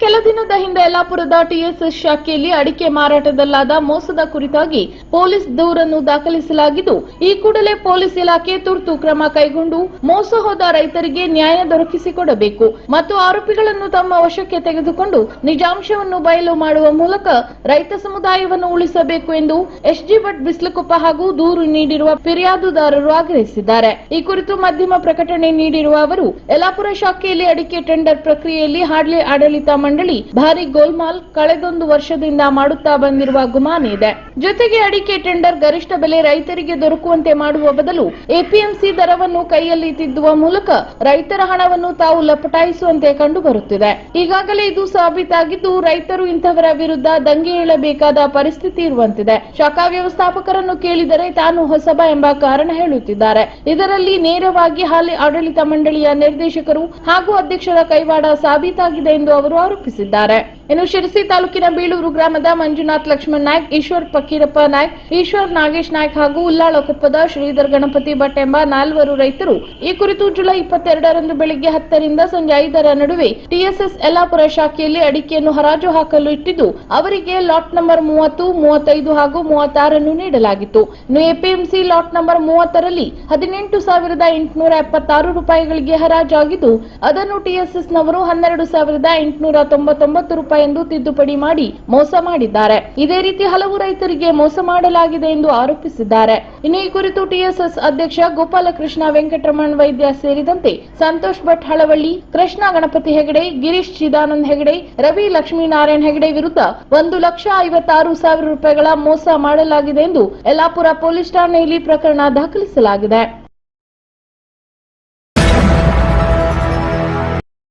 ಕೆಲ ದಿನದ ಹಿಂದೆ ಯಲ್ಲಾಪುರದ ಟಿಎಸ್ಎಸ್ ಶಾಖೆಯಲ್ಲಿ ಅಡಿಕೆ ಮಾರಾಟದಲ್ಲಾದ ಮೋಸದ ಕುರಿತಾಗಿ ಪೊಲೀಸ್ ದೂರನ್ನು ದಾಖಲಿಸಲಾಗಿದ್ದು, ಈ ಕೂಡಲೇ ಪೊಲೀಸ್ ಇಲಾಖೆ ತುರ್ತು ಕ್ರಮ ಕೈಗೊಂಡು ಮೋಸ ಹೋದ ರೈತರಿಗೆ ನ್ಯಾಯ ದೊರಕಿಸಿಕೊಡಬೇಕು ಮತ್ತು ಆರೋಪಿಗಳನ್ನು ತಮ್ಮ ವಶಕ್ಕೆ ತೆಗೆದುಕೊಂಡು ನಿಜಾಂಶವನ್ನು ಬಯಲು ಮಾಡುವ ಮೂಲಕ ರೈತ ಸಮುದಾಯವನ್ನು ಉಳಿಸಬೇಕು ಎಂದು ಎಸ್ಜಿ ಭಟ್ ಬಿಸ್ಲಕೊಪ್ಪ ಹಾಗೂ ದೂರು ನೀಡಿರುವ ಫಿರ್ಯಾದುದಾರರು ಆಗ್ರಹಿಸಿದ್ದಾರೆ. ಈ ಕುರಿತು ಮಾಧ್ಯಮ ಪ್ರಕಟಣೆ ನೀಡಿರುವ ಅವರು, ಯಲ್ಲಾಪುರ ಶಾಖೆಯಲ್ಲಿ ಅಡಿಕೆ ಟೆಂಡರ್ ಪ್ರಕ್ರಿಯೆಯಲ್ಲಿ ಹಾಡ್ಲಿ ಆಡಳಿತ ಮಂಡಳಿ ಭಾರಿ ಗೋಲ್ಮಾಲ್ ಕಳೆದೊಂದು ವರ್ಷದಿಂದ ಮಾಡುತ್ತಾ ಬಂದಿರುವ ಗುಮಾನಿ ಇದೆ. ಜೊತೆಗೆ ಅಡಿಕೆ ಟೆಂಡರ್ ಗರಿಷ್ಠ ಬೆಲೆ ರೈತರಿಗೆ ದೊರಕುವಂತೆ ಮಾಡುವ ಬದಲು ಎಪಿಎಂಸಿ ದರವನ್ನು ಕೈಯಲ್ಲಿ ತಿದ್ದುವ ಮೂಲಕ ರೈತರ ಹಣವನ್ನು ತಾವು ಲಪಟಾಯಿಸುವಂತೆ ಕಂಡುಬರುತ್ತಿದೆ. ಈಗಾಗಲೇ ಇದು ಸಾಬೀತಾಗಿದ್ದು ರೈತರು ಇಂಥವರ ವಿರುದ್ಧ ದಂಗೆ ಏಳಬೇಕಾದ ಪರಿಸ್ಥಿತಿ ಇರುವಂತಿದೆ. ಶಾಖಾ ವ್ಯವಸ್ಥಾಪಕರನ್ನು ಕೇಳಿದರೆ ತಾನು ಹೊಸಬ ಎಂಬ ಕಾರಣ ಹೇಳುತ್ತಿದ್ದಾರೆ. ಇದರಲ್ಲಿ ನೇರವಾಗಿ ಹಾಲಿ ಆಡಳಿತ ಮಂಡಳಿಯ ನಿರ್ದೇಶಕರು ಹಾಗೂ ಅಧ್ಯಕ್ಷರ ಕೈವಾಡ ಸಾಬೀತಾಗಿದೆ ಎಂದು ಅವರು ಆರೋಪಿಸಿದ್ದಾರೆ. ಇನ್ನು ಶಿರಸಿ ತಾಲೂಕಿನ ಬೀಳೂರು ಗ್ರಾಮದ ಮಂಜುನಾಥ್ ಲಕ್ಷ್ಮಣ್ ನಾಯ್ಕ್, ಈಶ್ವರ್ ಫಕೀರಪ್ಪ ನಾಯ್ಕ್, ಈಶ್ವರ್ ನಾಗೇಶ್ ನಾಯ್ಕ್ ಹಾಗೂ ಉಲ್ಲಾಳಕೊಪ್ಪದ ಶ್ರೀಧರ್ ಗಣಪತಿ ಭಟ್ ಎಂಬ ನಾಲ್ವರು ರೈತರು. ಈ ಕುರಿತು ಜುಲೈ ಇಪ್ಪತ್ತೆರಡರಂದು ಬೆಳಿಗ್ಗೆ ಹತ್ತರಿಂದ ಸಂಜೆ ಐದರ ನಡುವೆ ಟಿಎಸ್ಎಸ್ ಯಲ್ಲಾಪುರ ಶಾಖೆಯಲ್ಲಿ ಅಡಿಕೆಯನ್ನು ಹರಾಜು ಹಾಕಲು ಇಟ್ಟಿದ್ದು, ಅವರಿಗೆ ಲಾಟ್ ನಂಬರ್ ಮೂವತ್ತು, ಮೂವತ್ತೈದು ಹಾಗೂ ಮೂವತ್ತಾರನ್ನು ನೀಡಲಾಗಿತ್ತು. ಇನ್ನು ಎಪಿಎಂಸಿ ಲಾಟ್ ನಂಬರ್ ಮೂವತ್ತರಲ್ಲಿ ಹದಿನೆಂಟು ಸಾವಿರದ ಎಂಟುನೂರ ಎಪ್ಪತ್ತಾರು ರೂಪಾಯಿಗಳಿಗೆ ಹರಾಜಾಗಿದ್ದು, ಅದನ್ನು ಟಿಎಸ್ಎಸ್ನವರು ಹನ್ನೆರಡು ಸಾವಿರದ ಎಂಟುನೂರ ತೊಂಬತ್ತೊಂಬತ್ತು ರೂಪಾಯಿ ಎಂದು ತಿದ್ದುಪಡಿ ಮಾಡಿ ಮೋಸ ಮಾಡಿದ್ದಾರೆ. ಇದೇ ರೀತಿ ಹಲವು ರೈತರಿಗೆ ಮೋಸ ಮಾಡಲಾಗಿದೆ ಎಂದು ಆರೋಪಿಸಿದ್ದಾರೆ. ಇನ್ನು ಈ ಕುರಿತು ಟಿಎಸ್ಎಸ್ ಅಧ್ಯಕ್ಷ ಗೋಪಾಲಕೃಷ್ಣ ವೆಂಕಟರಮಣ್ ವೈದ್ಯ ಸೇರಿದಂತೆ ಸಂತೋಷ್ ಭಟ್ ಹಳವಳ್ಳಿ, ಕೃಷ್ಣ ಗಣಪತಿ ಹೆಗಡೆ, ಗಿರೀಶ್ ಚಿದಾನಂದ್ ಹೆಗಡೆ, ರವಿ ಲಕ್ಷ್ಮೀನಾರಾಯಣ್ ಹೆಗಡೆ ವಿರುದ್ಧ ಒಂದು ಲಕ್ಷ ಐವತ್ತಾರು ಸಾವಿರ ರೂಪಾಯಿಗಳ ಮೋಸ ಮಾಡಲಾಗಿದೆ ಎಂದು ಯಲ್ಲಾಪುರ ಪೊಲೀಸ್ ಠಾಣೆಯಲ್ಲಿ ಪ್ರಕರಣ ದಾಖಲಿಸಲಾಗಿದೆ.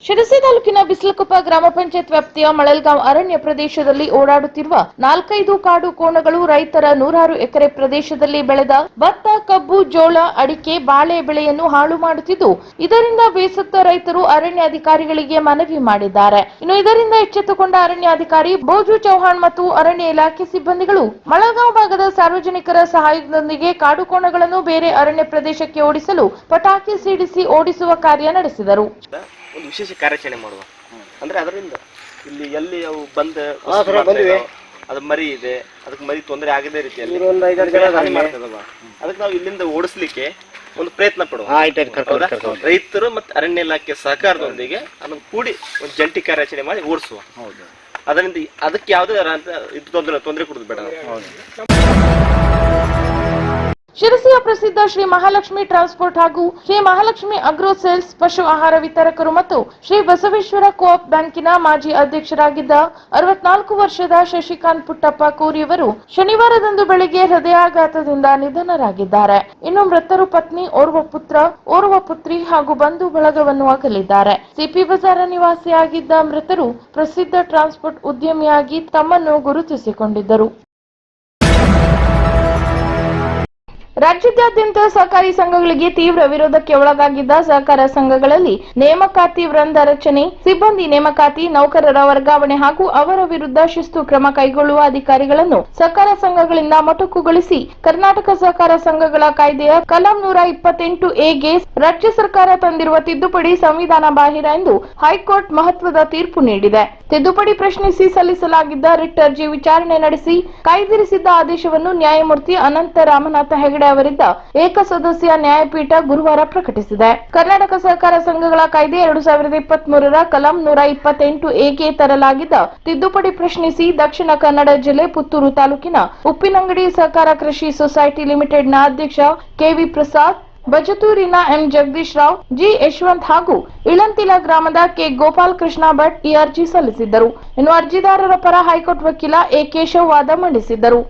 ಶಿರಸಿ ತಾಲೂಕಿನ ಬಿಸ್ಲಕೊಪ್ಪ ಗ್ರಾಮ ಪಂಚಾಯತ್ ವ್ಯಾಪ್ತಿಯ ಮಳಲ್ಗಾಂವ್ ಅರಣ್ಯ ಪ್ರದೇಶದಲ್ಲಿ ಓಡಾಡುತ್ತಿರುವ ನಾಲ್ಕೈದು ಕಾಡು ಕೋಣಗಳು ರೈತರ ನೂರಾರು ಎಕರೆ ಪ್ರದೇಶದಲ್ಲಿ ಬೆಳೆದ ಭತ್ತ, ಕಬ್ಬು, ಜೋಳ, ಅಡಿಕೆ, ಬಾಳೆ ಬೆಳೆಯನ್ನು ಹಾಳು ಮಾಡುತ್ತಿದ್ದು, ಇದರಿಂದ ಬೇಸತ್ತ ರೈತರು ಅರಣ್ಯ ಅಧಿಕಾರಿಗಳಿಗೆ ಮನವಿ ಮಾಡಿದ್ದಾರೆ. ಇನ್ನು ಇದರಿಂದ ಎಚ್ಚೆತ್ತುಕೊಂಡ ಅರಣ್ಯಾಧಿಕಾರಿ ಬೋಜು ಚೌಹಾಣ್ ಮತ್ತು ಅರಣ್ಯ ಇಲಾಖೆ ಸಿಬ್ಬಂದಿಗಳು ಮಳಗಾಂವ್ ಭಾಗದ ಸಾರ್ವಜನಿಕರ ಸಹಾಯದೊಂದಿಗೆ ಕಾಡು ಕೋಣಗಳನ್ನು ಬೇರೆ ಅರಣ್ಯ ಪ್ರದೇಶಕ್ಕೆ ಓಡಿಸಲು ಪಟಾಕಿ ಸಿಡಿಸಿ ಓಡಿಸುವ ಕಾರ್ಯ ನಡೆಸಿದರು. ಒಂದು ವಿಶೇಷ ಕಾರ್ಯಾಚರಣೆ ಮಾಡುವ. ಅಂದ್ರೆ ಅದರಿಂದ ಇಲ್ಲಿ ಎಲ್ಲಿ ಅವು ಬಂದ. ಅದು ಮರಿ ಇದೆ ಅದಕ್ಕೆ ಮರಿ ತೊಂದರೆ ಆಗದೇ ರೀತಿಯಲ್ಲಿ ಅದಕ್ಕೆ ನಾವು ಇಲ್ಲಿಂದ ಓಡಿಸ್ಲಿಕ್ಕೆ ಒಂದು ಪ್ರಯತ್ನ ಪಡುವ. ರೈತರು ಮತ್ತೆ ಅರಣ್ಯ ಇಲಾಖೆ ಸಹಕಾರದೊಂದಿಗೆ ಅದನ್ನು ಕೂಡಿ ಒಂದು ಜಂಟಿ ಕಾರ್ಯಾಚರಣೆ ಮಾಡಿ ಓಡಿಸುವ. ಅದರಿಂದ ಅದಕ್ಕೆ ಯಾವುದೇ ತೊಂದರೆ ತೊಂದರೆ ಕೊಡುದು ಬೇಡ. ಶಿರಸಿಯ ಪ್ರಸಿದ್ಧ ಶ್ರೀ ಮಹಾಲಕ್ಷ್ಮಿ ಟ್ರಾನ್ಸ್ಪೋರ್ಟ್ ಹಾಗೂ ಶ್ರೀ ಮಹಾಲಕ್ಷ್ಮಿ ಅಗ್ರೋ ಸೇಲ್ಸ್ ಪಶು ಆಹಾರ ವಿತರಕರು ಮತ್ತು ಶ್ರೀ ಬಸವೇಶ್ವರ ಕೋಪ್ ಬ್ಯಾಂಕಿನ ಮಾಜಿ ಅಧ್ಯಕ್ಷರಾಗಿದ್ದ ಅರವತ್ನಾಲ್ಕು ವರ್ಷದ ಶಶಿಕಾಂತ್ ಪುಟ್ಟಪ್ಪ ಕೋರಿಯವರು ಶನಿವಾರದಂದು ಬೆಳಿಗ್ಗೆ ಹೃದಯಾಘಾತದಿಂದ ನಿಧನರಾಗಿದ್ದಾರೆ. ಇನ್ನು ಮೃತರು ಪತ್ನಿ, ಓರ್ವ ಪುತ್ರ, ಓರ್ವ ಪುತ್ರಿ ಹಾಗೂ ಬಂಧು ಬಳಗವನ್ನು ಅಗಲಿದ್ದಾರೆ. ಸಿಪಿ ಬಜಾರ ನಿವಾಸಿಯಾಗಿದ್ದ ಮೃತರು ಪ್ರಸಿದ್ಧ ಟ್ರಾನ್ಸ್ಪೋರ್ಟ್ ಉದ್ಯಮಿಯಾಗಿ ತಮ್ಮನ್ನು ಗುರುತಿಸಿಕೊಂಡಿದ್ದರು. ರಾಜ್ಯಾದ್ಯಂತ ಸಹಕಾರಿ ಸಂಘಗಳಿಗೆ ತೀವ್ರ ವಿರೋಧಕ್ಕೆ ಒಳಗಾಗಿದ್ದ ಸಹಕಾರ ಸಂಘಗಳಲ್ಲಿ ನೇಮಕಾತಿ ವೃಂದ ರಚನೆ, ಸಿಬ್ಬಂದಿ ನೇಮಕಾತಿ, ನೌಕರರ ವರ್ಗಾವಣೆ ಹಾಗೂ ಅವರ ವಿರುದ್ಧ ಶಿಸ್ತು ಕ್ರಮ ಕೈಗೊಳ್ಳುವ ಅಧಿಕಾರಿಗಳನ್ನು ಸಹಕಾರ ಸಂಘಗಳಿಂದ ಮೊಟಕುಗೊಳಿಸಿ ಕರ್ನಾಟಕ ಸಹಕಾರ ಸಂಘಗಳ ಕಾಯ್ದೆಯ ಕಲಂ ನೂರ ಇಪ್ಪತ್ತೆಂಟು ಎಗೆ ರಾಜ್ಯ ಸರ್ಕಾರ ತಂದಿರುವ ತಿದ್ದುಪಡಿ ಸಂವಿಧಾನ ಬಾಹಿರ ಎಂದು ಹೈಕೋರ್ಟ್ ಮಹತ್ವದ ತೀರ್ಪು ನೀಡಿದೆ. ತಿದ್ದುಪಡಿ ಪ್ರಶ್ನಿಸಿ ಸಲ್ಲಿಸಲಾಗಿದ್ದ ರಿಟ್ ಅರ್ಜಿ ವಿಚಾರಣೆ ನಡೆಸಿ ಕಾಯ್ದಿರಿಸಿದ್ದ ಆದೇಶವನ್ನು ನ್ಯಾಯಮೂರ್ತಿ ಅನಂತ ರಾಮನಾಥ ಹೆಗಡೆ ಅವರಿದ್ದ ಏಕಸದಸ್ಯ ನ್ಯಾಯಪೀಠ ಗುರುವಾರ ಪ್ರಕಟಿಸಿದೆ. ಕರ್ನಾಟಕ ಸಹಕಾರ ಸಂಘಗಳ ಕಾಯ್ದೆ ಎರಡು ಸಾವಿರದ ಇಪ್ಪತ್ತ್ ಮೂರರ ಕಲಂ ನೂರ ಇಪ್ಪತ್ತೆಂಟು ಎಗೆ ತರಲಾಗಿದ್ದ? ತಿದ್ದುಪಡಿ ಪ್ರಶ್ನಿಸಿ ದಕ್ಷಿಣ ಕನ್ನಡ ಜಿಲ್ಲೆ ಪುತ್ತೂರು ತಾಲೂಕಿನ ಉಪ್ಪಿನಂಗಡಿ ಸಹಕಾರ ಕೃಷಿ ಸೊಸೈಟಿ ಲಿಮಿಟೆಡ್ನ ಅಧ್ಯಕ್ಷ ಕೆವಿ ಪ್ರಸಾದ್ ಬಜತೂರಿನ ಎಂ ಜಗದೀಶ್ ರಾವ್, ಜಿ ಯಶವಂತ್ ಹಾಗೂ ಇಳಂತಿಲ ಗ್ರಾಮದ ಕೆ ಗೋಪಾಲ್ ಕೃಷ್ಣ ಭಟ್ ಈ ಅರ್ಜಿ ಸಲ್ಲಿಸಿದ್ದರು. ಇನ್ನು ಅರ್ಜಿದಾರರ ಪರ ಹೈಕೋರ್ಟ್ ವಕೀಲ ಎ ಕೇಶವ್ ವಾದ ಮಂಡಿಸಿದ್ದರು.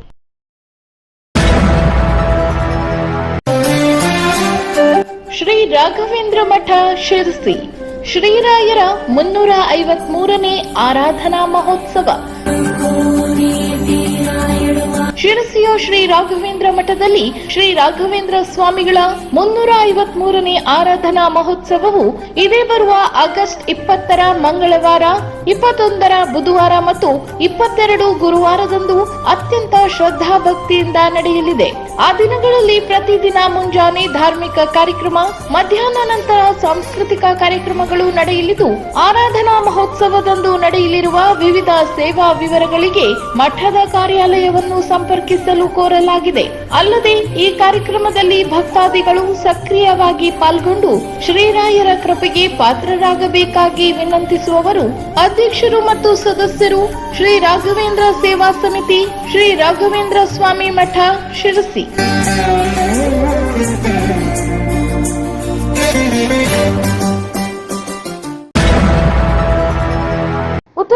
ಶ್ರೀ ರಾಘವೇಂದ್ರ ಮಠ ಶಿರಸಿ. ಶ್ರೀರಾಯರ ಮುನ್ನೂರ ಐವತ್ಮೂರನೇ ಆರಾಧನಾ ಮಹೋತ್ಸವ. ಶಿರಸಿಯ ಶ್ರೀ ರಾಘವೇಂದ್ರ ಮಠದಲ್ಲಿ ಶ್ರೀ ರಾಘವೇಂದ್ರ ಸ್ವಾಮಿಗಳ ಮುನ್ನೂರ ಐವತ್ ಮೂರನೇ ಆರಾಧನಾ ಮಹೋತ್ಸವವು ಇದೇ ಬರುವ ಆಗಸ್ಟ್ ಇಪ್ಪತ್ತರ ಮಂಗಳವಾರ, ಇಪ್ಪತ್ತೊಂದರ ಬುಧವಾರ ಮತ್ತು ಇಪ್ಪತ್ತೆರಡು ಗುರುವಾರದಂದು ಅತ್ಯಂತ ಶ್ರದ್ಧಾ ಭಕ್ತಿಯಿಂದ ನಡೆಯಲಿದೆ. ಆ ದಿನಗಳಲ್ಲಿ ಪ್ರತಿದಿನ ಮುಂಜಾನೆ ಧಾರ್ಮಿಕ ಕಾರ್ಯಕ್ರಮ, ಮಧ್ಯಾಹ್ನ ನಂತರ ಸಾಂಸ್ಕೃತಿಕ ಕಾರ್ಯಕ್ರಮಗಳು ನಡೆಯಲಿದ್ದು, ಆರಾಧನಾ ಮಹೋತ್ಸವದಂದು ನಡೆಯಲಿರುವ ವಿವಿಧ ಸೇವಾ ವಿವರಗಳಿಗೆ ಮಠದ ಕಾರ್ಯಾಲಯವನ್ನು ಸಂಪರ್ಕಿಸಲು ಕೋರಲಾಗಿದೆ. ಅಲ್ಲದೆ ಈ ಕಾರ್ಯಕ್ರಮದಲ್ಲಿ ಭಕ್ತಾದಿಗಳು ಸಕ್ರಿಯವಾಗಿ ಪಾಲ್ಗೊಂಡು ಶ್ರೀರಾಯರ ಕೃಪೆಗೆ ಪಾತ್ರರಾಗಬೇಕಾಗಿ ವಿನಂತಿಸುವವರು ಅಧ್ಯಕ್ಷರು ಮತ್ತು ಸದಸ್ಯರು ಶ್ರೀ ರಾಘವೇಂದ್ರ ಸೇವಾ ಸಮಿತಿ, ಶ್ರೀ ರಾಘವೇಂದ್ರ ಸ್ವಾಮಿ ಮಠ, ಶಿರಸಿ.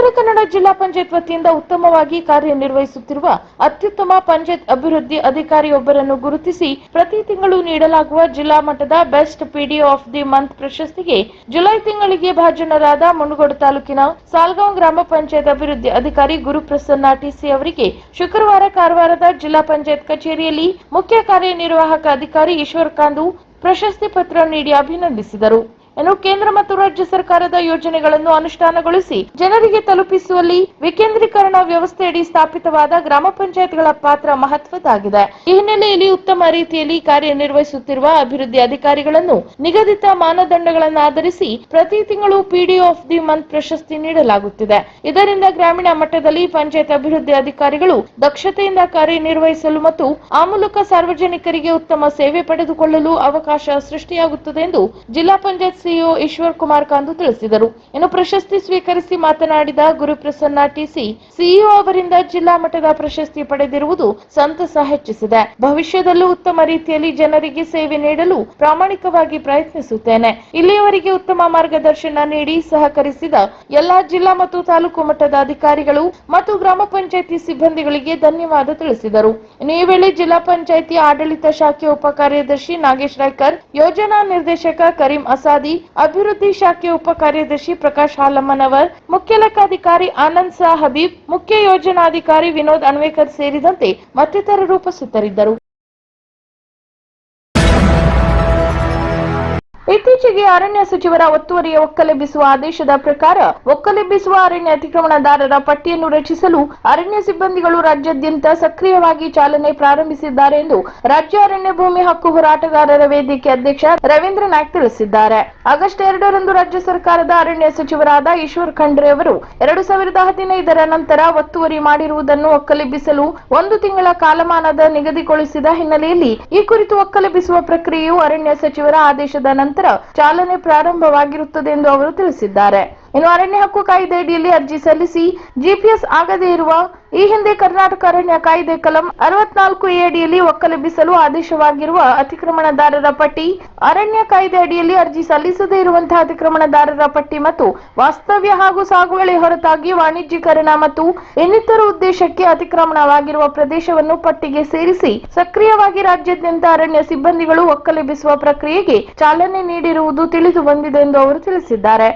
ಉತ್ತರ ಕನ್ನಡ ಜಿಲ್ಲಾ ಪಂಚಾಯತ್ ವತಿಯಿಂದ ಉತ್ತಮವಾಗಿ ಕಾರ್ಯನಿರ್ವಹಿಸುತ್ತಿರುವ ಅತ್ಯುತ್ತಮ ಪಂಚಾಯತ್ ಅಭಿವೃದ್ಧಿ ಅಧಿಕಾರಿಯೊಬ್ಬರನ್ನು ಗುರುತಿಸಿ ಪ್ರತಿ ತಿಂಗಳು ನೀಡಲಾಗುವ ಜಿಲ್ಲಾ ಮಟ್ಟದ best PDO of the month ಪ್ರಶಸ್ತಿಗೆ ಜುಲೈ ತಿಂಗಳಿಗೆ ಭಾಜನರಾದ ಮುನುಗೋಡು ತಾಲೂಕಿನ ಸಾಲ್ಗಾಂವ್ ಗ್ರಾಮ ಪಂಚಾಯತ್ ಅಭಿವೃದ್ಧಿ ಅಧಿಕಾರಿ ಗುರುಪ್ರಸನ್ನ ಟಿಸಿ ಅವರಿಗೆ ಶುಕ್ರವಾರ ಕಾರವಾರದ ಜಿಲ್ಲಾ ಪಂಚಾಯತ್ ಕಚೇರಿಯಲ್ಲಿ ಮುಖ್ಯ ಕಾರ್ಯನಿರ್ವಾಹಕ ಅಧಿಕಾರಿ ಈಶ್ವರ್ ಕಾಂದು ಪ್ರಶಸ್ತಿ ಪತ್ರ ನೀಡಿ ಅಭಿನಂದಿಸಿದರು. ಇನ್ನು ಕೇಂದ್ರ ಮತ್ತು ರಾಜ್ಯ ಸರ್ಕಾರದ ಯೋಜನೆಗಳನ್ನು ಅನುಷ್ಠಾನಗೊಳಿಸಿ ಜನರಿಗೆ ತಲುಪಿಸುವಲ್ಲಿ ವಿಕೇಂದ್ರೀಕರಣ ವ್ಯವಸ್ಥೆಯಡಿ ಸ್ಥಾಪಿತವಾದ ಗ್ರಾಮ ಪಂಚಾಯತ್ಗಳ ಪಾತ್ರ ಮಹತ್ವದ್ದಾಗಿದೆ. ಈ ಹಿನ್ನೆಲೆಯಲ್ಲಿ ಉತ್ತಮ ರೀತಿಯಲ್ಲಿ ಕಾರ್ಯನಿರ್ವಹಿಸುತ್ತಿರುವ ಅಭಿವೃದ್ಧಿ ಅಧಿಕಾರಿಗಳನ್ನು ನಿಗದಿತ ಮಾನದಂಡಗಳನ್ನು ಆಧರಿಸಿ ಪ್ರತಿ ತಿಂಗಳು ಪಿಡಿಒ ಆಫ್ ದಿ ಮಂತ್ ಪ್ರಶಸ್ತಿ ನೀಡಲಾಗುತ್ತಿದೆ. ಇದರಿಂದ ಗ್ರಾಮೀಣ ಮಟ್ಟದಲ್ಲಿ ಪಂಚಾಯತ್ ಅಭಿವೃದ್ಧಿ ಅಧಿಕಾರಿಗಳು ದಕ್ಷತೆಯಿಂದ ಕಾರ್ಯನಿರ್ವಹಿಸಲು ಮತ್ತು ಆ ಮೂಲಕ ಸಾರ್ವಜನಿಕರಿಗೆ ಉತ್ತಮ ಸೇವೆ ಪಡೆದುಕೊಳ್ಳಲು ಅವಕಾಶ ಸೃಷ್ಟಿಯಾಗುತ್ತದೆ ಎಂದು ಜಿಲ್ಲಾ ಪಂಚಾಯತ್ ಸಿಇಒ ಈಶ್ವರ್ ಕುಮಾರ್ ಕಾಂದು ತಿಳಿಸಿದರು. ಇನ್ನು ಪ್ರಶಸ್ತಿ ಸ್ವೀಕರಿಸಿ ಮಾತನಾಡಿದ ಗುರುಪ್ರಸನ್ನ ಟಿಸಿ ಸಿಇಒ ಅವರಿಂದ ಜಿಲ್ಲಾ ಮಟ್ಟದ ಪ್ರಶಸ್ತಿ ಪಡೆದಿರುವುದು ಸಂತಸ ಹೆಚ್ಚಿಸಿದೆ. ಭವಿಷ್ಯದಲ್ಲೂ ಉತ್ತಮ ರೀತಿಯಲ್ಲಿ ಜನರಿಗೆ ಸೇವೆ ನೀಡಲು ಪ್ರಾಮಾಣಿಕವಾಗಿ ಪ್ರಯತ್ನಿಸುತ್ತೇನೆ. ಇಲ್ಲಿಯವರೆಗೆ ಉತ್ತಮ ಮಾರ್ಗದರ್ಶನ ನೀಡಿ ಸಹಕರಿಸಿದ ಎಲ್ಲಾ ಜಿಲ್ಲಾ ಮತ್ತು ತಾಲೂಕು ಮಟ್ಟದ ಅಧಿಕಾರಿಗಳು ಮತ್ತು ಗ್ರಾಮ ಪಂಚಾಯತಿ ಸಿಬ್ಬಂದಿಗಳಿಗೆ ಧನ್ಯವಾದ ತಿಳಿಸಿದರು. ಈ ವೇಳೆ ಜಿಲ್ಲಾ ಪಂಚಾಯಿತಿ ಆಡಳಿತ ಶಾಖೆ ಉಪ ಕಾರ್ಯದರ್ಶಿ ನಾಗೇಶ್ ರಾಯ್ಕರ್, ಯೋಜನಾ ನಿರ್ದೇಶಕ ಕರೀಂ ಅಸಾದಿ ಅಭಿವೃದ್ಧಿ ಶಾಖೆ ಉಪ ಕಾರ್ಯದರ್ಶಿ ಪ್ರಕಾಶ್ ಹಾಲಮ್ಮನವರ್, ಮುಖ್ಯ ಲೆಕ್ಕಾಧಿಕಾರಿ ಆನಂದ್ ಸಾ ಹಬೀಬ್, ಮುಖ್ಯ ಯೋಜನಾಧಿಕಾರಿ ವಿನೋದ್ ಅನ್ವೇಕರ್ ಸೇರಿದಂತೆ ಮತ್ತಿತರರು ಉಪಸ್ಥಿತರಿದ್ದರು. ಇತ್ತೀಚೆಗೆ ಅರಣ್ಯ ಸಚಿವರ ಒತ್ತುವರಿಯ ಒಕ್ಕಲೆಬ್ಬಿಸುವ ಆದೇಶದ ಪ್ರಕಾರ ಒಕ್ಕಲೆಬ್ಬಿಸುವ ಅರಣ್ಯ ಅತಿಕ್ರಮಣದಾರರ ಪಟ್ಟಿಯನ್ನು ರಚಿಸಲು ಅರಣ್ಯ ಸಿಬ್ಬಂದಿಗಳು ರಾಜ್ಯಾದ್ಯಂತ ಸಕ್ರಿಯವಾಗಿ ಚಾಲನೆ ಪ್ರಾರಂಭಿಸಿದ್ದಾರೆ ಎಂದು ರಾಜ್ಯ ಅರಣ್ಯ ಭೂಮಿ ಹಕ್ಕು ಹೋರಾಟಗಾರರ ವೇದಿಕೆ ಅಧ್ಯಕ್ಷ ರವೀಂದ್ರ ನಾಯ್ಕ್ ತಿಳಿಸಿದ್ದಾರೆ. ಆಗಸ್ಟ್ ಎರಡರಂದು ರಾಜ್ಯ ಸರ್ಕಾರದ ಅರಣ್ಯ ಸಚಿವರಾದ ಈಶ್ವರ್ ಖಂಡ್ರೆ ಅವರು ಎರಡು ಸಾವಿರದ ಹದಿನೈದರ ನಂತರ ಒತ್ತುವರಿ ಮಾಡಿರುವುದನ್ನು ಒಕ್ಕಲೆಬ್ಬಿಸಲು ಒಂದು ತಿಂಗಳ ಕಾಲಮಾನದ ನಿಗದಿಗೊಳಿಸಿದ ಹಿನ್ನೆಲೆಯಲ್ಲಿ ಈ ಕುರಿತು ಒಕ್ಕಲೆಬ್ಬಿಸುವ ಪ್ರಕ್ರಿಯೆಯು ಅರಣ್ಯ ಸಚಿವರ ಆದೇಶದ ನಂತರ ಚಾಲನೆ ಪ್ರಾರಂಭವಾಗಿರುತ್ತದೆ ಎಂದು ಅವರು ತಿಳಿಸಿದ್ದಾರೆ. ಇನ್ನು ಅರಣ್ಯ ಹಕ್ಕು ಕಾಯ್ದೆ ಅಡಿಯಲ್ಲಿ ಅರ್ಜಿ ಸಲ್ಲಿಸಿ ಜಿಪಿಎಸ್ ಆಗದೇ ಇರುವ ಈ ಹಿಂದೆ ಕರ್ನಾಟಕ ಅರಣ್ಯ ಕಾಯ್ದೆ ಕಲಂ ಅರವತ್ನಾಲ್ಕು ಎ ಅಡಿಯಲ್ಲಿ ಒಕ್ಕಲೆಬ್ಬಿಸಲು ಆದೇಶವಾಗಿರುವ ಅತಿಕ್ರಮಣದಾರರ ಪಟ್ಟಿ, ಅರಣ್ಯ ಕಾಯ್ದೆ ಅಡಿಯಲ್ಲಿ ಅರ್ಜಿ ಸಲ್ಲಿಸದೇ ಇರುವಂತಹ ಅತಿಕ್ರಮಣದಾರರ ಪಟ್ಟಿ ಮತ್ತು ವಾಸ್ತವ್ಯ ಹಾಗೂ ಸಾಗುವಳಿ ಹೊರತಾಗಿ ವಾಣಿಜ್ಯೀಕರಣ ಮತ್ತು ಇನ್ನಿತರ ಉದ್ದೇಶಕ್ಕೆ ಅತಿಕ್ರಮಣವಾಗಿರುವ ಪ್ರದೇಶವನ್ನು ಪಟ್ಟಿಗೆ ಸೇರಿಸಿ ಸಕ್ರಿಯವಾಗಿ ರಾಜ್ಯಾದ್ಯಂತ ಅರಣ್ಯ ಸಿಬ್ಬಂದಿಗಳು ಒಕ್ಕಲೆಬ್ಬಿಸುವ ಪ್ರಕ್ರಿಯೆಗೆ ಚಾಲನೆ ನೀಡಿರುವುದು ತಿಳಿದು ಬಂದಿದೆ ಎಂದು ಅವರು ತಿಳಿಸಿದ್ದಾರೆ.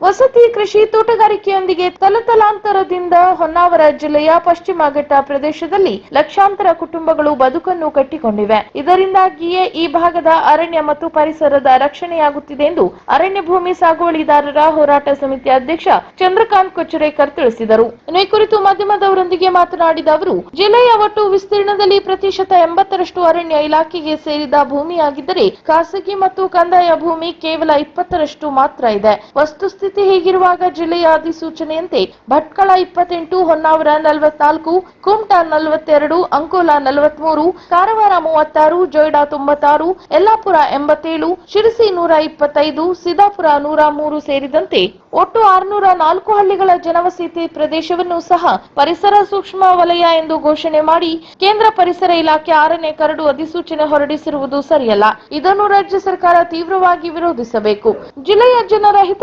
ವಸತಿ ಕೃಷಿ ತೋಟಗಾರಿಕೆಯೊಂದಿಗೆ ತಲತಲಾಂತರದಿಂದ ಹೊನ್ನಾವರ ಜಿಲ್ಲೆಯ ಪಶ್ಚಿಮ ಘಟ್ಟ ಪ್ರದೇಶದಲ್ಲಿ ಲಕ್ಷಾಂತರ ಕುಟುಂಬಗಳು ಬದುಕನ್ನು ಕಟ್ಟಿಕೊಂಡಿವೆ. ಇದರಿಂದಾಗಿಯೇ ಈ ಭಾಗದ ಅರಣ್ಯ ಮತ್ತು ಪರಿಸರದ ರಕ್ಷಣೆಯಾಗುತ್ತಿದೆ ಎಂದು ಅರಣ್ಯ ಭೂಮಿ ಸಾಗುವಳಿದಾರರ ಹೋರಾಟ ಸಮಿತಿ ಅಧ್ಯಕ್ಷ ಚಂದ್ರಕಾಂತ್ ಕೊಚ್ಚರೇಕರ್ ತಿಳಿಸಿದರು. ಈ ಕುರಿತು ಮಾಧ್ಯಮದವರೊಂದಿಗೆ ಮಾತನಾಡಿದ ಅವರು, ಜಿಲ್ಲೆಯ ಒಟ್ಟು ವಿಸ್ತೀರ್ಣದಲ್ಲಿ ಪ್ರತಿಶತ ಎಂಬತ್ತರಷ್ಟು ಅರಣ್ಯ ಇಲಾಖೆಗೆ ಸೇರಿದ ಭೂಮಿಯಾಗಿದ್ದರೆ ಖಾಸಗಿ ಮತ್ತು ಕಂದಾಯ ಭೂಮಿ ಕೇವಲ ಇಪ್ಪತ್ತರಷ್ಟು ಮಾತ್ರ ಇದೆ. ವಸ್ತುಸ್ಥಿತಿ ಹೀಗಿರುವಾಗ ಜಿಲ್ಲೆಯ ಅಧಿಸೂಚನೆಯಂತೆ ಭಟ್ಕಳ ಇಪ್ಪತ್ತೆಂಟು, ಹೊನ್ನಾವರ ನಲವತ್ನಾಲ್ಕು, ಕುಮಟಾ ನಲವತ್ತೆರಡು, ಅಂಕೋಲಾ ನಲವತ್ಮೂರು, ಕಾರವಾರ ಮೂವತ್ತಾರು, ಜೊಯ್ಡಾ ತೊಂಬತ್ತಾರು, ಯಲ್ಲಾಪುರ ಎಂಬತ್ತೇಳು, ಶಿರಸಿ ನೂರ ಇಪ್ಪತ್ತೈದು, ಸಿದ್ದಾಪುರ ನೂರ ಮೂರು ಸೇರಿದಂತೆ ಒಟ್ಟು ಆರುನೂರ ನಾಲ್ಕು ಹಳ್ಳಿಗಳ ಜನವಸತಿ ಪ್ರದೇಶವನ್ನು ಸಹ ಪರಿಸರ ಸೂಕ್ಷ್ಮ ವಲಯ ಎಂದು ಘೋಷಣೆ ಮಾಡಿ ಕೇಂದ್ರ ಪರಿಸರ ಇಲಾಖೆ ಆರನೇ ಕರಡು ಅಧಿಸೂಚನೆ ಹೊರಡಿಸಿರುವುದು ಸರಿಯಲ್ಲ. ಇದನ್ನು ರಾಜ್ಯ ಸರ್ಕಾರ ತೀವ್ರವಾಗಿ ವಿರೋಧಿಸಬೇಕು. ಜಿಲ್ಲೆಯ ಜನರ ಹಿತ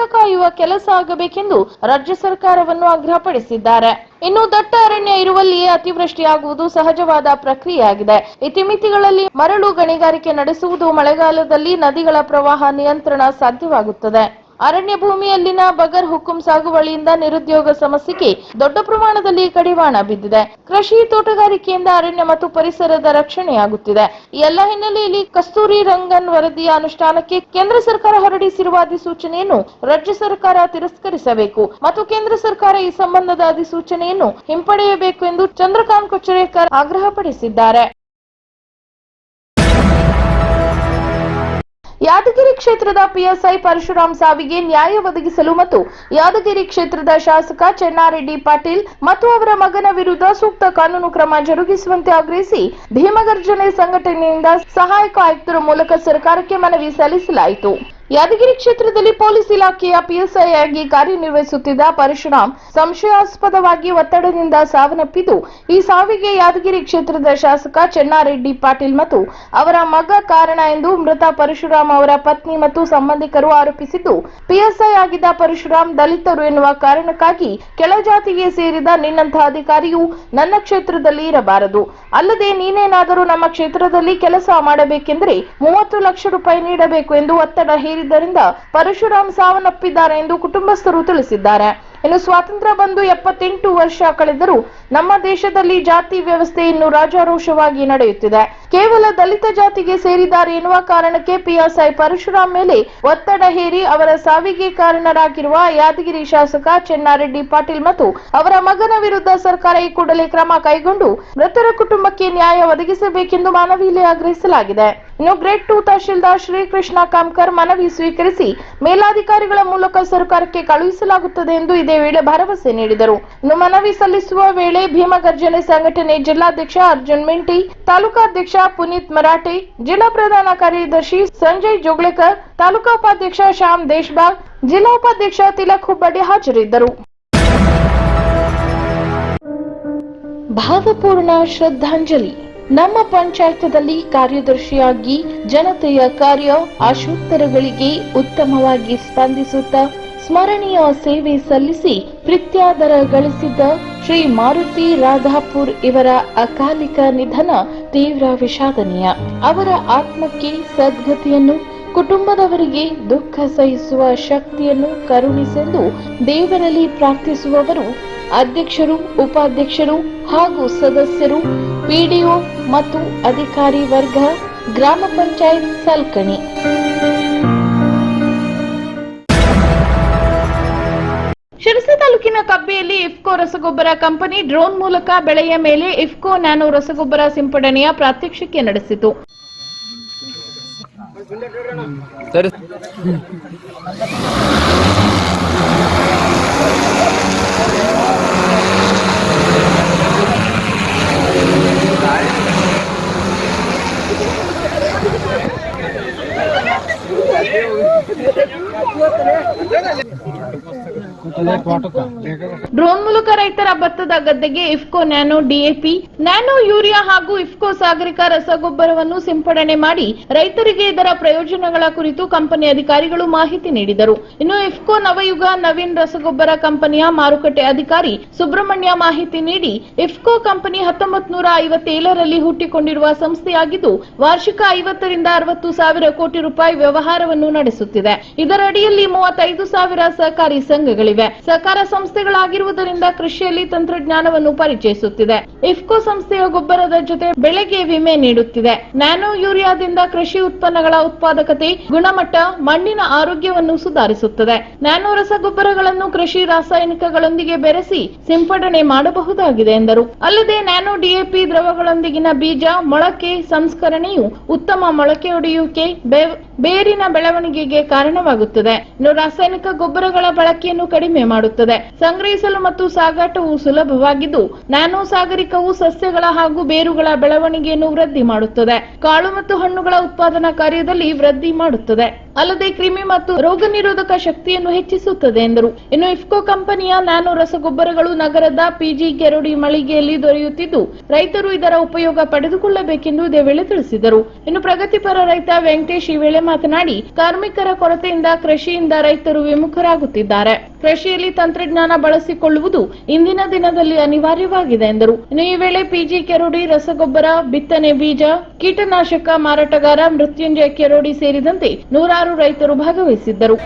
ಕೆಲಸ ಆಗಬೇಕೆಂದು ರಾಜ್ಯ ಸರ್ಕಾರವನ್ನು ಆಗ್ರಹಪಡಿಸಿದ್ದಾರೆ. ಇನ್ನು ದಟ್ಟ ಅರಣ್ಯ ಇರುವಲ್ಲಿಯೇ ಅತಿವೃಷ್ಟಿಯಾಗುವುದು ಸಹಜವಾದ ಪ್ರಕ್ರಿಯೆಯಾಗಿದೆ. ಇತಿಮಿತಿಗಳಲ್ಲಿ ಮರಳು ಗಣಿಗಾರಿಕೆ ನಡೆಸುವುದು ಮಳೆಗಾಲದಲ್ಲಿ ನದಿಗಳ ಪ್ರವಾಹ ನಿಯಂತ್ರಣ ಸಾಧ್ಯವಾಗುತ್ತದೆ. ಅರಣ್ಯ ಭೂಮಿಯಲ್ಲಿನ ಬಗರ್ ಹುಕುಂ ಸಾಗುವಳಿಯಿಂದ ನಿರುದ್ಯೋಗ ಸಮಸ್ಯೆಗೆ ದೊಡ್ಡ ಪ್ರಮಾಣದಲ್ಲಿ ಕಡಿವಾಣ ಬಿದ್ದಿದೆ. ಕೃಷಿ ತೋಟಗಾರಿಕೆಯಿಂದ ಅರಣ್ಯ ಮತ್ತು ಪರಿಸರದ ರಕ್ಷಣೆಯಾಗುತ್ತಿದೆ. ಈ ಎಲ್ಲ ಹಿನ್ನೆಲೆಯಲ್ಲಿ ಕಸ್ತೂರಿ ರಂಗನ್ ವರದಿಯ ಅನುಷ್ಠಾನಕ್ಕೆ ಕೇಂದ್ರ ಸರ್ಕಾರ ಹೊರಡಿಸಿರುವ ಅಧಿಸೂಚನೆಯನ್ನು ರಾಜ್ಯ ಸರ್ಕಾರ ತಿರಸ್ಕರಿಸಬೇಕು ಮತ್ತು ಕೇಂದ್ರ ಸರ್ಕಾರ ಈ ಸಂಬಂಧದ ಅಧಿಸೂಚನೆಯನ್ನು ಹಿಂಪಡೆಯಬೇಕು ಎಂದು ಚಂದ್ರಕಾಂತ್ ಕೊಚ್ಚರೇಕರ್ ಆಗ್ರಹಪಡಿಸಿದ್ದಾರೆ. ಯಾದಗಿರಿ ಕ್ಷೇತ್ರದ ಪಿಎಸ್ಐ ಪರಶುರಾಮ್ ಸಾವಿಗೆ ನ್ಯಾಯ ಒದಗಿಸಲು ಮತ್ತು ಯಾದಗಿರಿ ಕ್ಷೇತ್ರದ ಶಾಸಕ ಚೆನ್ನಾರೆಡ್ಡಿ ಪಾಟೀಲ್ ಮತ್ತು ಅವರ ಮಗನ ವಿರುದ್ಧ ಸೂಕ್ತ ಕಾನೂನು ಕ್ರಮ ಜರುಗಿಸುವಂತೆ ಆಗ್ರಹಿಸಿ ಭೀಮಗರ್ಜನೆ ಸಂಘಟನೆಯಿಂದ ಸಹಾಯಕ ಆಯುಕ್ತರ ಮೂಲಕ ಸರ್ಕಾರಕ್ಕೆ ಮನವಿ ಸಲ್ಲಿಸಲಾಯಿತು. ಯಾದಗಿರಿ ಕ್ಷೇತ್ರದಲ್ಲಿ ಪೊಲೀಸ್ ಇಲಾಖೆಯ ಪಿಎಸ್ಐ ಆಗಿ ಕಾರ್ಯನಿರ್ವಹಿಸುತ್ತಿದ್ದ ಪರಶುರಾಮ್ ಸಂಶಯಾಸ್ಪದವಾಗಿ ಒತ್ತಡದಿಂದ ಸಾವನ್ನಪ್ಪಿದ್ದು, ಈ ಸಾವಿಗೆ ಯಾದಗಿರಿ ಕ್ಷೇತ್ರದ ಶಾಸಕ ಚೆನ್ನಾರೆಡ್ಡಿ ಪಾಟೀಲ್ ಮತ್ತು ಅವರ ಮಗ ಕಾರಣ ಎಂದು ಮೃತ ಪರಶುರಾಮ್ ಅವರ ಪತ್ನಿ ಮತ್ತು ಸಂಬಂಧಿಕರು ಆರೋಪಿಸಿದ್ದು, ಪಿಎಸ್ಐ ಆಗಿದ್ದ ಪರಶುರಾಮ್ ದಲಿತರು ಎನ್ನುವ ಕಾರಣಕ್ಕಾಗಿ ಕೆಳಜಾತಿಗೆ ಸೇರಿದ ನಿನ್ನಂತಹ ಅಧಿಕಾರಿಯು ನನ್ನ ಕ್ಷೇತ್ರದಲ್ಲಿ ಇರಬಾರದು. ಅಲ್ಲದೆ ನೀನೇನಾದರೂ ನಮ್ಮ ಕ್ಷೇತ್ರದಲ್ಲಿ ಕೆಲಸ ಮಾಡಬೇಕೆಂದರೆ ಮೂವತ್ತು ಲಕ್ಷ ರೂಪಾಯಿ ನೀಡಬೇಕು ಎಂದು ಒತ್ತಡ ಹೇರಿದ್ದರಿಂದ ಪರಶುರಾಮ್ ಸಾವನ್ನಪ್ಪಿದ್ದಾರೆ ಎಂದು ಕುಟುಂಬಸ್ಥರು ತಿಳಿಸಿದ್ದಾರೆ ಇನ್ನು ಸ್ವಾತಂತ್ರ್ಯ ಬಂದು ಎಪ್ಪತ್ತೆಂಟು ವರ್ಷ ಕಳೆದರೂ ನಮ್ಮ ದೇಶದಲ್ಲಿ ಜಾತಿ ವ್ಯವಸ್ಥೆ ಇನ್ನು ರಾಜಾರೋಷವಾಗಿ ನಡೆಯುತ್ತಿದೆ. ಕೇವಲ ದಲಿತ ಜಾತಿಗೆ ಸೇರಿದ್ದಾರೆ ಎನ್ನುವ ಕಾರಣಕ್ಕೆ ಪಿಎಸ್ಐ ಪರಶುರಾಮ್ ಮೇಲೆ ಒತ್ತಡ ಹೇರಿ ಅವರ ಸಾವಿಗೆ ಕಾರಣರಾಗಿರುವ ಯಾದಗಿರಿ ಶಾಸಕ ಚೆನ್ನಾರೆಡ್ಡಿ ಪಾಟೀಲ್ ಮತ್ತು ಅವರ ಮಗನ ವಿರುದ್ಧ ಸರ್ಕಾರ ಈ ಕೂಡಲೇ ಕ್ರಮ ಕೈಗೊಂಡು ಮೃತರ ಕುಟುಂಬಕ್ಕೆ ನ್ಯಾಯ ಒದಗಿಸಬೇಕೆಂದು ಮನವಿಯಲ್ಲಿ ಆಗ್ರಹಿಸಲಾಗಿದೆ. ಇನ್ನು ಗ್ರೇಡ್ ಟು ತಹಶೀಲ್ದಾರ್ ಶ್ರೀಕೃಷ್ಣ ಕಾಮ್ಕರ್ ಮನವಿ ಸ್ವೀಕರಿಸಿ ಮೇಲಾಧಿಕಾರಿಗಳ ಮೂಲಕ ಸರ್ಕಾರಕ್ಕೆ ಕಳುಹಿಸಲಾಗುತ್ತದೆ ಎಂದು ಇದೇ ವೇಳೆ ಭರವಸೆ ನೀಡಿದರು. ಇನ್ನು ಮನವಿ ಸಲ್ಲಿಸುವ ವೇಳೆ ಭೀಮಗರ್ಜನೆ ಸಂಘಟನೆ ಜಿಲ್ಲಾಧ್ಯಕ್ಷ ಅರ್ಜುನ್ ಮಿಂಟಿ ತಾಲೂಕಾಧ್ಯಕ್ಷ ಪುನೀತ್ ಮರಾಠೆ, ಜಿಲ್ಲಾ ಪ್ರಧಾನ ಕಾರ್ಯದರ್ಶಿ ಸಂಜಯ್ ಜೋಗ್ಳೇಕರ್, ತಾಲೂಕಾ ಉಪಾಧ್ಯಕ್ಷ ಶ್ಯಾಮ್ ದೇಶ್ಬಾಗ್ ಜಿಲ್ಲಾ ಉಪಾಧ್ಯಕ್ಷ ತಿಲಕ್ ಹುಬ್ಬಳ್ಳಿ ಹಾಜರಿದ್ದರು. ಭಾವಪೂರ್ಣ ಶ್ರದ್ಧಾಂಜಲಿ. ನಮ್ಮ ಪಂಚಾಯತದಲ್ಲಿ ಕಾರ್ಯದರ್ಶಿಯಾಗಿ ಜನತೆಯ ಕಾರ್ಯ ಆಶೋತ್ತರಗಳಿಗೆ ಉತ್ತಮವಾಗಿ ಸ್ಪಂದಿಸುತ್ತಾ ಸ್ಮರಣೀಯ ಸೇವೆ ಸಲ್ಲಿಸಿ ಪ್ರೀತ್ಯಾದರ ಗಳಿಸಿದ್ದ ಶ್ರೀ ಮಾರುತಿ ರಾಧಾಪುರ್ ಇವರ ಅಕಾಲಿಕ ನಿಧನ ತೀವ್ರ ವಿಷಾದನೀಯ. ಅವರ ಆತ್ಮಕ್ಕೆ ಸದ್ಗತಿಯನ್ನು, ಕುಟುಂಬದವರಿಗೆ ದುಃಖ ಸಹಿಸುವ ಶಕ್ತಿಯನ್ನು ಕರುಣಿಸೆಂದು ದೇವರಲ್ಲಿ ಪ್ರಾರ್ಥಿಸುವವರು, ಅಧ್ಯಕ್ಷರು, ಉಪಾಧ್ಯಕ್ಷರು ಹಾಗೂ ಸದಸ್ಯರು ಪಿಡಿಒ ಮತ್ತು ಅಧಿಕಾರಿ ವರ್ಗ, ಗ್ರಾಮ ಪಂಚಾಯತ್ ಸಲ್ಕಣಿ. ಶಿರಸಿ ಕಬ್ಬಿಯಲ್ಲಿ ಇಫ್ಕೋ ರಸಗೊಬ್ಬರ ಕಂಪನಿ ಡ್ರೋನ್ ಮೂಲಕ ಬೆಳೆಯ ಮೇಲೆ ಇಫ್ಕೋ ನ್ಯಾನೋ ರಸಗೊಬ್ಬರ ಸಿಂಪಡಣೆಯ ಪ್ರಾತ್ಯಕ್ಷಿಕೆ ನಡೆಸಿತು. ಡ್ರೋನ್ ಮೂಲಕ ರೈತರ ಭತ್ತದ ಗದ್ದೆಗೆ IFFCO nano DAP, nano urea ಹಾಗೂ ಇಫ್ಕೋ ಸಾಗರಿಕ ರಸಗೊಬ್ಬರವನ್ನು ಸಿಂಪಡಣೆ ಮಾಡಿ ರೈತರಿಗೆ ಇದರ ಪ್ರಯೋಜನಗಳ ಕುರಿತು ಕಂಪನಿ ಅಧಿಕಾರಿಗಳು ಮಾಹಿತಿ ನೀಡಿದರು. ಇನ್ನು ಇಫ್ಕೋ ನವಯುಗ ನವೀನ್ ರಸಗೊಬ್ಬರ ಕಂಪನಿಯ ಮಾರುಕಟ್ಟೆ ಅಧಿಕಾರಿ ಸುಬ್ರಹ್ಮಣ್ಯ ಮಾಹಿತಿ ನೀಡಿ, ಇಫ್ಕೋ ಕಂಪನಿ ಹತ್ತೊಂಬತ್ ನೂರ ಐವತ್ತೇಳರಲ್ಲಿ ಹುಟ್ಟಿಕೊಂಡಿರುವ ಸಂಸ್ಥೆಯಾಗಿದ್ದು, ವಾರ್ಷಿಕ ಐವತ್ತರಿಂದ ಅರವತ್ತು ಸಾವಿರ ಕೋಟಿ ರೂಪಾಯಿ ವ್ಯವಹಾರವನ್ನು ನಡೆಸುತ್ತಿದೆ. ಇದರ ಅಡಿಯಲ್ಲಿ ಮೂವತ್ತೈದು ಸಾವಿರ ಸಹಕಾರಿ ಸಂಘಗಳಿವೆ. ಸಹಕಾರ ಸಂಸ್ಥೆಗಳಾಗಿರುವುದರಿಂದ ಕೃಷಿಯಲ್ಲಿ ತಂತ್ರಜ್ಞಾನವನ್ನು ಪರಿಚಯಿಸುತ್ತಿದೆ. ಇಫ್ಕೋ ಸಂಸ್ಥೆಯ ಗೊಬ್ಬರದ ಜೊತೆ ಬೆಳೆಗೆ ವಿಮೆ ನೀಡುತ್ತಿದೆ. ನ್ಯಾನೋ ಯೂರಿಯಾದಿಂದ ಕೃಷಿ ಉತ್ಪನ್ನಗಳ ಉತ್ಪಾದಕತೆ, ಗುಣಮಟ್ಟ, ಮಣ್ಣಿನ ಆರೋಗ್ಯವನ್ನು ಸುಧಾರಿಸುತ್ತದೆ. ನ್ಯಾನೋ ರಸಗೊಬ್ಬರಗಳನ್ನು ಕೃಷಿ ರಾಸಾಯನಿಕಗಳೊಂದಿಗೆ ಬೆರೆಸಿ ಸಿಂಪಡಣೆ ಮಾಡಬಹುದಾಗಿದೆ ಎಂದರು. ಅಲ್ಲದೆ ನ್ಯಾನೋ ಡಿಎಪಿ ದ್ರವಗಳೊಂದಿಗಿನ ಬೀಜ, ಮೊಳಕೆ, ಸಂಸ್ಕರಣೆಯು ಉತ್ತಮ ಮೊಳಕೆಯೊಡೆಯುವಿಕೆ ಬೇರಿನ ಬೆಳವಣಿಗೆಗೆ ಕಾರಣವಾಗುತ್ತದೆ. ಇನ್ನು ರಾಸಾಯನಿಕ ಗೊಬ್ಬರಗಳ ಬಳಕೆಯನ್ನು ಕಡಿಮೆ ಮಾಡುತ್ತದೆ. ಸಂಗ್ರಹಿಸಲು ಮತ್ತು ಸಾಗಾಟವು ಸುಲಭವಾಗಿದ್ದು ನ್ಯಾನೋ ಸಾಗರಿಕವು ಸಸ್ಯಗಳ ಹಾಗೂ ಬೇರುಗಳ ಬೆಳವಣಿಗೆಯನ್ನು ವೃದ್ಧಿ ಮಾಡುತ್ತದೆ. ಕಾಳು ಮತ್ತು ಹಣ್ಣುಗಳ ಉತ್ಪಾದನಾ ಕಾರ್ಯದಲ್ಲಿ ವೃದ್ಧಿ ಮಾಡುತ್ತದೆ. ಅಲ್ಲದೆ ಕ್ರಿಮಿ ಮತ್ತು ರೋಗ ನಿರೋಧಕ ಶಕ್ತಿಯನ್ನು ಹೆಚ್ಚಿಸುತ್ತದೆ ಎಂದರು. ಇನ್ನು ಇಫ್ಕೋ ಕಂಪನಿಯ ನ್ಯಾನೋ ರಸಗೊಬ್ಬರಗಳು ನಗರದ ಪಿಜಿ ಕೆರೋಡಿ ಮಳಿಗೆಯಲ್ಲಿ ದೊರೆಯುತ್ತಿದ್ದು, ರೈತರು ಇದರ ಉಪಯೋಗ ಪಡೆದುಕೊಳ್ಳಬೇಕೆಂದು ಇದೇ ವೇಳೆ ತಿಳಿಸಿದರು. ಇನ್ನು ಪ್ರಗತಿಪರ ರೈತ ವೆಂಕಟೇಶ್ ಈ ವೇಳೆ ಮಾತನಾಡಿ, ಕಾರ್ಮಿಕರ ಕೊರತೆಯಿಂದ ಕೃಷಿಯಿಂದ ರೈತರು ವಿಮುಖರಾಗುತ್ತಿದ್ದಾರೆ. ಕೃಷಿಯಲ್ಲಿ ತಂತ್ರಜ್ಞಾನ ಬಳಸಿಕೊಳ್ಳುವುದು ಇಂದಿನ ದಿನದಲ್ಲಿ ಅನಿವಾರ್ಯವಾಗಿದೆ ಎಂದರು. ಇನ್ನು ಈ ವೇಳೆ ಪಿಜಿ ಕೆರೋಡಿ ರಸಗೊಬ್ಬರ, ಬಿತ್ತನೆ ಬೀಜ, ಕೀಟನಾಶಕ ಮಾರಾಟಗಾರ ಮೃತ್ಯುಂಜಯ ಕೆರೋಡಿ ಸೇರಿದಂತೆ ನೂರಾರು ರೈತರು ಭಾಗವಹಿಸಿದ್ದರು.